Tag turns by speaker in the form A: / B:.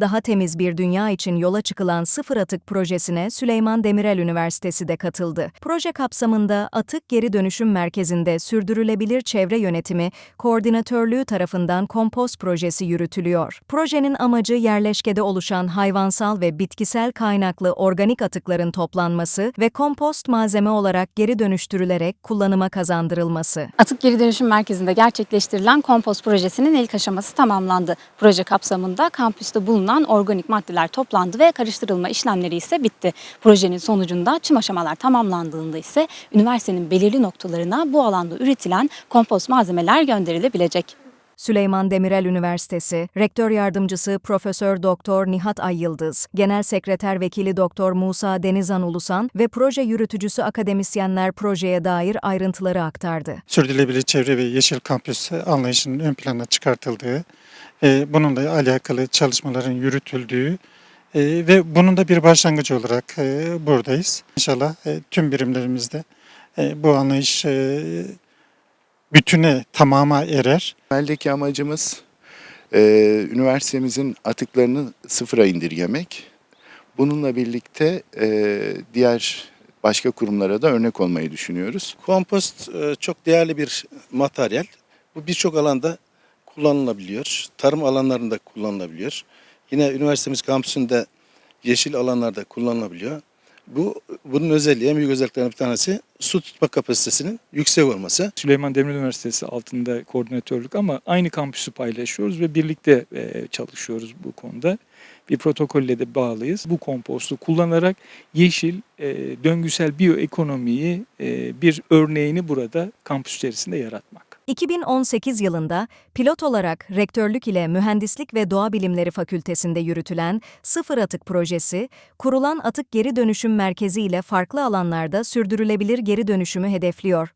A: Daha temiz bir dünya için yola çıkılan Sıfır Atık projesine Süleyman Demirel Üniversitesi de katıldı. Proje kapsamında Atık Geri Dönüşüm Merkezi'nde sürdürülebilir çevre yönetimi koordinatörlüğü tarafından kompost projesi yürütülüyor. Projenin amacı yerleşkede oluşan hayvansal ve bitkisel kaynaklı organik atıkların toplanması ve kompost malzeme olarak geri dönüştürülerek kullanıma kazandırılması.
B: Atık Geri Dönüşüm Merkezi'nde gerçekleştirilen kompost projesinin ilk aşaması tamamlandı. Proje kapsamında kampüste bulunan organik maddeler toplandı ve karıştırılma işlemleri ise bitti. Projenin sonucunda tüm aşamalar tamamlandığında ise üniversitenin belirli noktalarına bu alanda üretilen kompost malzemeler gönderilebilecek.
A: Süleyman Demirel Üniversitesi Rektör Yardımcısı Profesör Doktor Nihat Ayyıldız, Genel Sekreter Vekili Doktor Musa Denizan Ulusan ve proje yürütücüsü akademisyenler projeye dair ayrıntıları aktardı.
C: sürdürülebilir çevre ve yeşil kampüs anlayışının ön plana çıkartıldığı, e, bununla alakalı çalışmaların yürütüldüğü e, ve bunun da bir başlangıcı olarak e, buradayız. İnşallah tüm birimlerimizde bu anlayış bütüne, tamama erer.
D: Temeldeki amacımız e, üniversitemizin atıklarını sıfıra indirgemek. Bununla birlikte e, diğer başka kurumlara da örnek olmayı düşünüyoruz.
E: Kompost e, çok değerli bir materyal. Bu birçok alanda kullanılabiliyor. Tarım alanlarında kullanılabiliyor. Yine üniversitemiz kampüsünde yeşil alanlarda kullanılabiliyor. Bu bunun özelliği, en büyük özelliklerinden bir tanesi su tutma kapasitesinin yüksek olması.
F: Süleyman Demirel Üniversitesi altında koordinatörlük ama aynı kampüsü paylaşıyoruz ve birlikte e, çalışıyoruz bu konuda. Bir protokolle de bağlıyız. Bu kompostu kullanarak yeşil, e, döngüsel biyoekonomiyi e, bir örneğini burada kampüs içerisinde yaratmak.
A: 2018 yılında pilot olarak rektörlük ile Mühendislik ve Doğa Bilimleri Fakültesinde yürütülen Sıfır Atık projesi, kurulan Atık Geri Dönüşüm Merkezi ile farklı alanlarda sürdürülebilir geri dönüşümü hedefliyor.